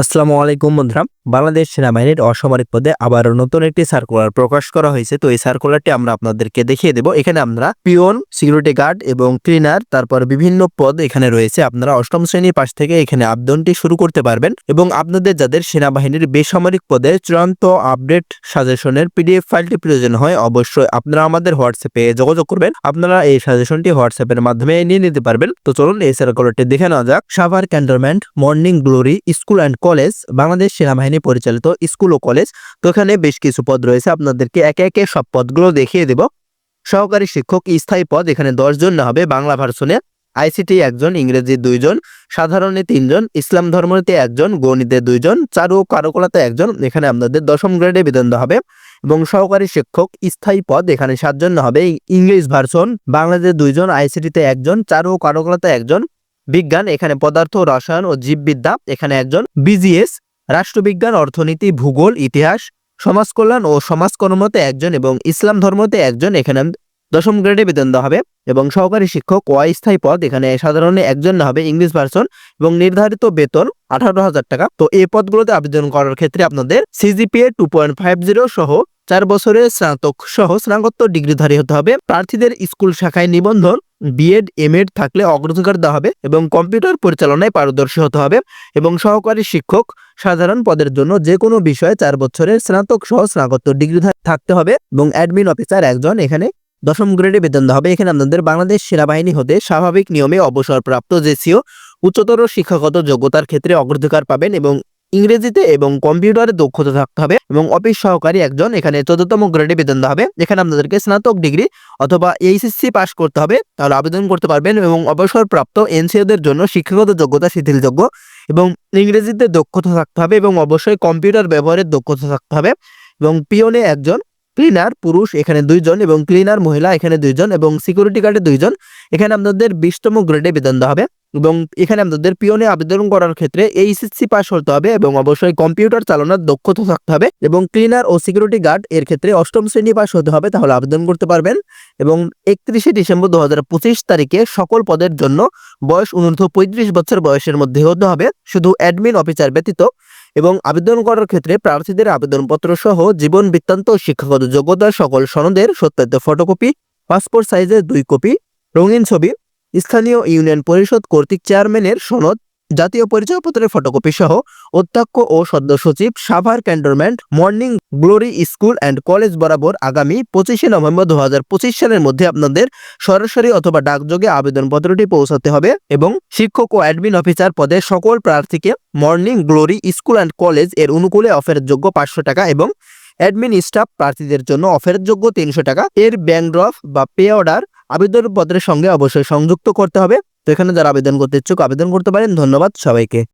আসসালামু আলাইকুম বন্ধুরা। বাংলাদেশ সেনাবাহিনীর অসামরিক পদে আবার নতুন একটি সার্কুলার প্রকাশ করা হয়েছে। তো এই সার্কুলারটি আমরা আপনাদেরকে দেখিয়ে দেব। এখানে আমরা পিওন, সিকিউরিটি গার্ড এবং ক্লিনার, তারপর বিভিন্ন পদ এখানে রয়েছে। আপনারা অষ্টম শ্রেণির পাশ থেকে এখানে আবেদনটি শুরু করতে পারবেন এবং আপনাদের যাদের সেনাবাহিনীর বেসামরিক পদে চূড়ান্ত আপডেট সাজেশনের পিডিএফ ফাইলটি প্রয়োজন হয়, অবশ্যই আপনারা আমাদের হোয়াটসঅ্যাপে যোগাযোগ করবেন। আপনারা এই সাজেশনটি হোয়াটসঅ্যাপের মাধ্যমে নিয়ে নিতে পারবেন। তো চলুন এই সার্কুলারটি দেখে নেওয়া যাক। Savar cantonment, morning glory, school and college, Bangladesh সেনাবাহিনী পরিচালিত স্কুল ও কলেজ। তো এখানে বেশ কিছু পদ রয়েছে, আপনাদেরকে একে একে সব পদগুলো দেখিয়ে দেব। সহকারী শিক্ষক স্থায়ী পদ, এখানে দশ জন না হবে, বাংলা ভার্সনে আইসিটি একজন, ইংরেজি দুইজন, সাধারণে তিনজন, ইসলাম ধর্মতে একজন, গণিতে দুইজন, চারু ও কারুকলাতে একজন। এখানে আপনাদের দশম গ্রেডে দেওয়া হবে। এবং সহকারী শিক্ষক স্থায়ী পদ, এখানে সাতজন হবে, ইংলিশ ভার্সন, বাংলাদেশে দুইজন, আইসিটিতে একজন, চারু ও কারুকলাতে একজন। বিজ্ঞান, এখানে পদার্থ, রসায়ন ও জীববিদ্যা, এখানে একজন বিজিএস, রাষ্ট্রবিজ্ঞান, অর্থনীতি, ভূগোল, ইতিহাস সমাজ কল্যাণ ও সমাজকর্মতে একজন এবং ইসলাম ধর্মতে একজন। এখানে দশম গ্রেডে বেতন দেওয়া হবে এবং সহকারী শিক্ষক ও অস্থায়ী পদ, এখানে সাধারণে একজন হবে ইংলিশ ভার্সন এবং নির্ধারিত বেতন আঠারো হাজার টাকা। তো এই পদগুলোতে আবেদন করার ক্ষেত্রে আপনাদের CGPA two point five zero সহ চার বছরের স্নাতক সহ স্নাতকোত্তর ডিগ্রিধারী হতে হবে। প্রার্থীদের স্কুল শাখায় নিবন্ধন বিএড এমএড থাকলে অগ্রাধিকার দেওয়া হবে এবং কম্পিউটার পরিচালনায় পারদর্শী হতে হবে এবং সহকারী শিক্ষক সাধারণ পদের জন্য যে কোনো বিষয়ে চার বছরের স্নাতক সহ স্নাতকোত্তর ডিগ্রি থাকতে হবে এবং অ্যাডমিন অফিসার একজন এখানে দশম গ্রেডে বেতন দেওয়া হবে। এখানে আপনাদের বাংলাদেশ সেনাবাহিনী হতে স্বাভাবিক নিয়মে অবসরপ্রাপ্ত জেসিও উচ্চতর শিক্ষাগত যোগ্যতার ক্ষেত্রে অগ্রাধিকার পাবেন এবং ইংরেজিতে এবং কম্পিউটারে দক্ষতা থাকতে হবে এবং অফিস সহকারী একজন এখানে চোদ্দতম গ্রেডে বেতন হবে। এখানে আপনাদেরকে স্নাতক ডিগ্রি অথবা এইচএসসি পাস করতে হবে। তাহলে আবেদন করতে পারবেন এবং অবসরপ্রাপ্ত এনসিওদের জন্য শিক্ষাগত যোগ্যতা শিথিলযোগ্য এবং ইংরেজিতে দক্ষতা থাকতে হবে এবং অবশ্যই কম্পিউটার ব্যবহারের দক্ষতা থাকতে হবে এবং পিওনে একজন ক্লিনার পুরুষ এখানে দুইজন এবং ক্লিনার মহিলা এখানে দুইজন এবং সিকিউরিটি গার্ডে দুইজন। এখানে আপনাদের বিশতম গ্রেডে বেতন হবে। এবং এখানে আপনাদের পিওনে আবেদন করার ক্ষেত্রে এইচএসসি পাস হতে হবে এবং অবশ্যই কম্পিউটার চালানোর দক্ষতা থাকতে হবে এবং ক্লিনার ও সিকিউরিটি গার্ড এর ক্ষেত্রে অষ্টম শ্রেণি পাস হতে হবে, তাহলে আবেদন করতে পারবেন। এবং একত্রিশে ডিসেম্বর দু হাজার পঁচিশ তারিখে সকল পদের জন্য বয়স অনূর্ধ্ব পঁয়ত্রিশ বছর বয়সের মধ্যে হতে হবে, শুধু অ্যাডমিন অফিসার ব্যতীত। এবং আবেদন করার ক্ষেত্রে প্রার্থীদের আবেদনপত্র সহ জীবন বৃত্তান্ত, শিক্ষাগত যোগ্যতা, সকল সনদের, সত্যায়িত ফটোকপি পাসপোর্ট সাইজের দুই কপি রঙিন ছবি স্থানীয় ইউনিয়ন পরিষদ কর্তৃক চেয়ারম্যানের সনদ, জাতীয় পরিচয়পত্রের ফটোকপি সহ অধ্যক্ষ ও সদ্য সচিব Savar cantonment morning glory school and college বরাবর আগামী পঁচিশে নভেম্বর দু হাজার পঁচিশ সালের মধ্যে আপনাদের সরাসরি অথবা ডাকযোগে আবেদনপত্রটি পৌঁছাতে হবে এবং শিক্ষক ও অ্যাডমিন অফিসার পদে সকল প্রার্থীকে মর্নিং গ্লোরি স্কুল অ্যান্ড কলেজের অনুকূলে অফারের যোগ্য পাঁচশো টাকা এবং অ্যাডমিন স্টাফ প্রার্থীদের জন্য অফারের যোগ্য তিনশো টাকা। এর ব্যাংক ড্রফ বা পে অর্ডার আবেদনপত্রের সঙ্গে অবশ্যই সংযুক্ত করতে হবে। তো এখানে যারা আবেদন করতে ইচ্ছুক, আবেদন করতে পারেন। ধন্যবাদ সবাইকে।